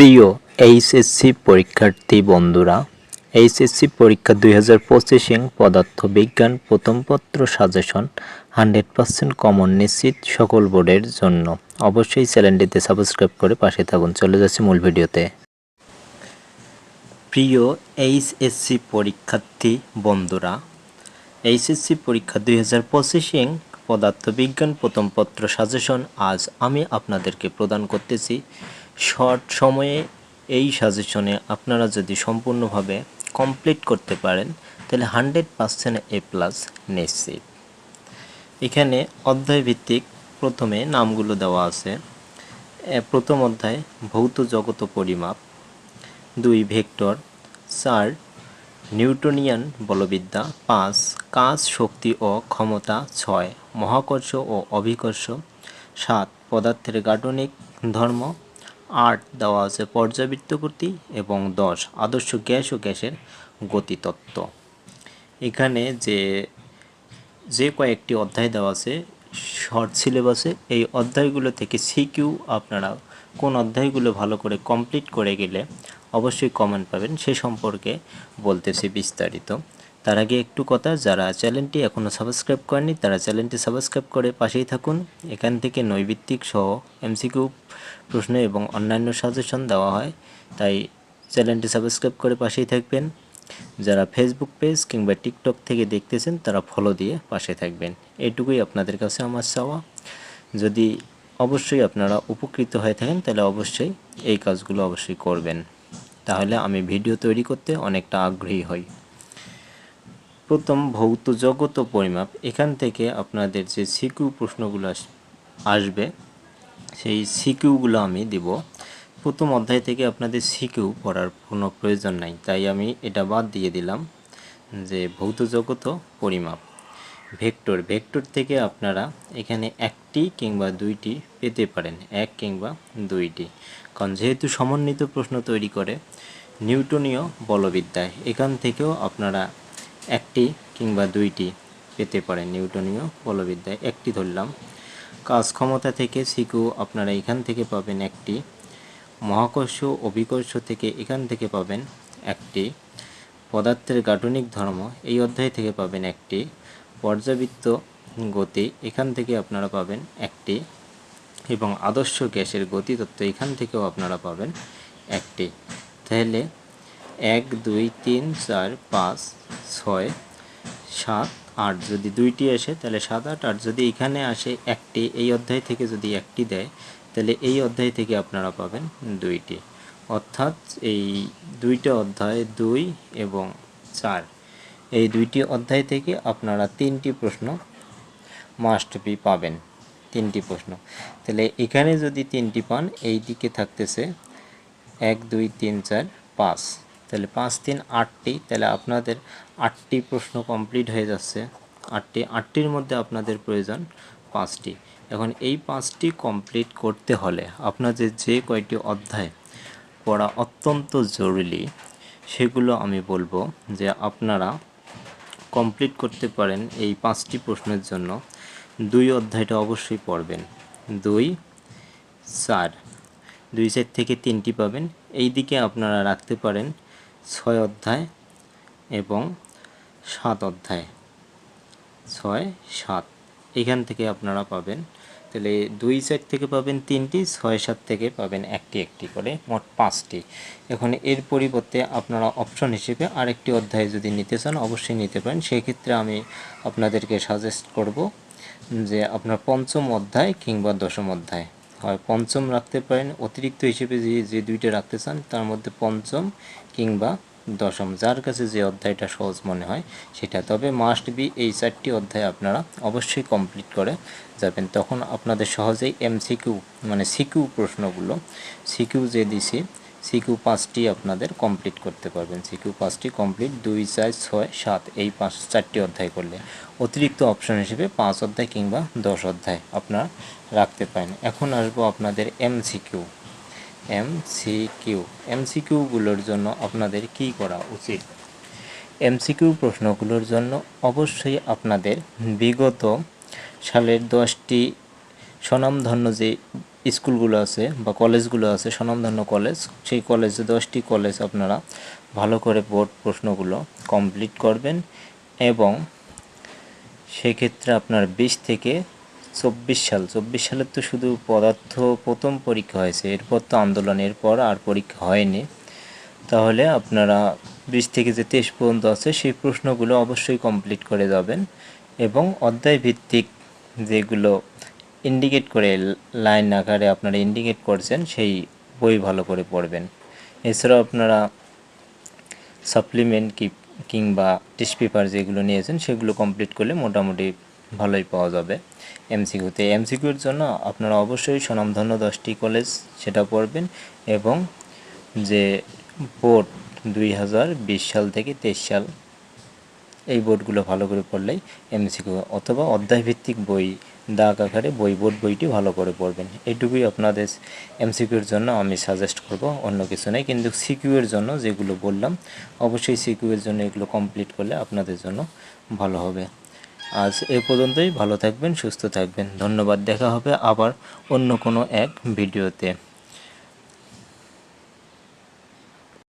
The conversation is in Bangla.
প্রিয় এইচএসসি পরীক্ষার্থী বন্ধুরা, এইচএসসি পরীক্ষা দুই হাজার পঁচিশিং পদার্থ বিজ্ঞান প্রথম পত্র সাজেশন হান্ড্রেড পার্সেন্ট কমন নিশ্চিত সকল বোর্ডের জন্য। অবশ্যই চ্যানেলটিতে সাবস্ক্রাইব করে পাশে থাকুন। চলে যাচ্ছি মূল ভিডিওতে। প্রিয় এইচএসসি পরীক্ষার্থী বন্ধুরা, এইচএসসি পরীক্ষা দুই হাজার পঁচিশিং পদার্থবিজ্ঞান প্রথম পত্র সাজেশন আজ আমি আপনাদেরকে প্রদান করতেছি। শর্ট সময়ে এই সাজেশনে আপনারা যদি সম্পূর্ণভাবে কমপ্লিট করতে পারেন, তাহলে হান্ড্রেড পার্সেন্ট এ প্লাস নিশ্চিত। এখানে অধ্যায় ভিত্তিক প্রথমে নামগুলো দেওয়া আছে। প্রথম অধ্যায়, ভৌত জগত পরিমাপ। দুই, ভেক্টর। চার, নিউটনিয়ান বলবিদ্যা। পাঁচ, কাজ, শক্তি ও ক্ষমতা। ছয়, মহাকর্ষ ও অভিকর্ষ। সাত, পদার্থের গাঠনিক ধর্ম। আট দেওয়া আছে পর্যাবৃত্ত গতি এবং দশ আদর্শ গ্যাস ও গ্যাসের গতিতত্ত্ব। এখানে যে যে কয়েকটি অধ্যায় দেওয়া আছে, শর্ট সিলেবাসে এই অধ্যায়গুলো থেকে সিকিউ আপনারা কোন অধ্যায়গুলো ভালো করে কমপ্লিট করে গেলে অবশ্যই কমেন্ট পাবেন। সে সম্পর্কে বলতেছি বিস্তারিত। তার আগে একটু কথা, যারা চ্যানেলটি এখনও সাবস্ক্রাইব করেনি তারা চ্যানেলটি সাবস্ক্রাইব করে পাশেই থাকুন। এখান থেকে নৈবিত্তিক সহ এমসিকিউ প্রশ্ন এবং অন্যান্য সাজেশন দেওয়া হয়, তাই চ্যানেলটি সাবস্ক্রাইব করে পাশেই থাকবেন। যারা ফেসবুক পেজ কিংবা টিকটক থেকে দেখতেছেন, তারা ফলো দিয়ে পাশে থাকবেন। এটুকুই আপনাদের কাছে আমার চাওয়া। যদি অবশ্যই আপনারা উপকৃত হয়ে থাকেন, তাহলে অবশ্যই এই কাজগুলো অবশ্যই করবেন। তাহলে আমি ভিডিও তৈরি করতে অনেকটা আগ্রহী হই। প্রথম ভৌত জগত পরিমাপ, এখান থেকে আপনাদের যে সিকিউ প্রশ্নগুলো আস- আসবে, সেই সিকিউগুলো আমি দিব। প্রথম অধ্যায় থেকে আপনাদের সিকিউ পড়ার কোনো প্রয়োজন নাই, তাই আমি এটা বাদ দিয়ে দিলাম যে ভৌত জগত পরিমাপ। ভেক্টর ভেক্টর থেকে আপনারা এখানে একটি কিংবা দুইটি পেতে পারেন, এক কিংবা দুইটি। কারণ যেহেতু সমন্বিত প্রশ্ন তৈরি করে, নিউটনীয় বলবিদ্যায়, এখান থেকেও আপনারা একটি কিংবা দুইটি পেতে পারেন নিউটনীয় বলবিদ্যায় একটি ধরলাম। কাজ ক্ষমতা থেকে সিকু আপনারা এখান থেকে পাবেন একটি। মহাকর্ষ অভিকর্ষ থেকে এখান থেকে পাবেন একটি। পদার্থের গাঠনিক ধর্ম এই অধ্যায় থেকে পাবেন একটি। পর্যাবৃত্ত গতি এখান থেকে আপনারা পাবেন একটি। এবং আদর্শ গ্যাসের গতিতত্ত্ব এখান থেকেও আপনারা পাবেন একটি। তাহলে এক, দুই, তিন, চার, পাঁচ ছয়, সাত, আট যদি দুইটি আসে, তাহলে সাত, আট আর যদি এখানে আসে একটি, এই অধ্যায় থেকে যদি একটি দেয়, তাহলে এই অধ্যায় থেকে আপনারা পাবেন দুইটি। অর্থাৎ এই দুইটা অধ্যায় দুই এবং চার, এই দুইটি অধ্যায় থেকে আপনারা তিনটি প্রশ্ন মাস্ট পাবেন। তিনটি প্রশ্ন। তাহলে এখানে যদি তিনটি পান, এই দিকে থাকতেছে এক, দুই, তিন, চার, পাঁচ। তাহলে পাঁচ তিন আটটি, তাহলে আপনাদের আটটি প্রশ্ন কমপ্লিট হয়ে যাচ্ছে। আটটি, আটটির মধ্যে আপনাদের প্রয়োজন পাঁচটি। এখন এই পাঁচটি কমপ্লিট করতে হলে আপনাদের যে কয়টি অধ্যায় পড়া অত্যন্ত জরুরি, সেগুলো আমি বলব যে আপনারা কমপ্লিট করতে পারেন এই পাঁচটি প্রশ্নের জন্য। দুই অধ্যায়টা অবশ্যই পড়বেন। দুই, চার। দুই সাইড থেকে তিনটি পাবেন। এই দিকে আপনারা রাখতে পারেন ছয় অধ্যায় এবং সাত অধ্যায়। ছয়, সাত। এখান থেকে আপনারা পাবেন, তাহলে দুই সাইড থেকে পাবেন তিনটি, ছয়, সাত থেকে পাবেন একটি একটি করে, মোট পাঁচটি। এখন এর পরিবর্তে আপনারা অপশন হিসেবে আরেকটি অধ্যায় যদি নিতে চান, অবশ্যই নিতে পারেন। সেক্ষেত্রে আমি আপনাদেরকে সাজেস্ট করব যে আপনার পঞ্চম অধ্যায় কিংবা দশম অধ্যায়। হয়। পঞ্চম রাখতে পারেন, অতিরিক্ত হিসেবে যে যে দুইটা রাখতে চান, তার মধ্যে পঞ্চম কিংবা দশম। যার কাছে যে অধ্যায়টা সহজ মনে হয়, সেটা। তবে মাস্ট বি এই চারটি অধ্যায় আপনারা অবশ্যই কমপ্লিট করে যাবেন। তখন আপনাদের সহজেই এমসিকিউ মানে সিকিউ প্রশ্নগুলো সিকিউ যে দিছি সিকিউ পাঁচটি আপনাদের কমপ্লিট করতে পারবেন। সিকিউ পাঁচটি কমপ্লিট দুই চার ছয় সাত, এই পাঁচ, চারটি অধ্যায় করলে। অতিরিক্ত অপশন হিসেবে পাঁচ অধ্যায় কিংবা দশ অধ্যায় আপনারা রাখতে পারেন। এখন আসব আপনাদের এমসিকিউ এমসিকিউ এমসিকিউগুলোর জন্য আপনাদের কী করা উচিত? এমসিকিউ প্রশ্নগুলোর জন্য অবশ্যই আপনাদের বিগত সালের দশটি স্বনামধন্য যে স্কুলগুলো আছে বা কলেজগুলো আছে, স্বনামধন্য কলেজ, সেই কলেজে দশটি কলেজ আপনারা ভালো করে বোর্ড প্রশ্নগুলো কমপ্লিট করবেন এবং সেক্ষেত্রে আপনার বিশ থেকে চব্বিশ সাল, চব্বিশ সালের তো শুধু পদার্থ প্রথম পরীক্ষা হয়েছে, এরপর তো আন্দোলনের পর আর পরীক্ষা হয়নি। তাহলে আপনারা বিশ থেকে যে তেইশ পর্যন্ত আছে, সেই প্রশ্নগুলো অবশ্যই কমপ্লিট করে যাবেন এবং অধ্যায় ভিত্তিক যেগুলো ইন্ডিকেট করে লাইন আকারে আপনারা ইন্ডিকেট করছেন, সেই বই ভালো করে পড়বেন। এছাড়াও আপনারা সাপ্লিমেন্ট কি, কিংবা টেস্ট পেপার যেগুলো নিয়েছেন, সেগুলো কমপ্লিট করলে মোটামুটি ভালোই পাওয়া যাবে এমসিকিউতে এমসিকিউর জন্য আপনারা অবশ্যই স্বনামধন্য দশটি কলেজ সেটা পড়বেন এবং যে বোর্ড দুই হাজার বিশ সাল থেকে তেইশ সাল, এই বোর্ডগুলো ভালো করে পড়লেই এমসিকিউ অথবা অধ্যায়ভিত্তিক বই দাগ আকারে বই বোর্ড বইটি ভালো করে পড়বেন। এটুকুই আপনাদের এমসিকিউর জন্য আমি সাজেস্ট করব, অন্য কিছু নেই। কিন্তু সিকিউর জন্য যেগুলো বললাম, অবশ্যই সিকিউর জন্য এগুলো কমপ্লিট করলে আপনাদের জন্য ভালো হবে। আজ এ পর্যন্তই। ভালো থাকবেন, সুস্থ থাকবেন। ধন্যবাদ। দেখা হবে আবার অন্য কোনো এক ভিডিওতে।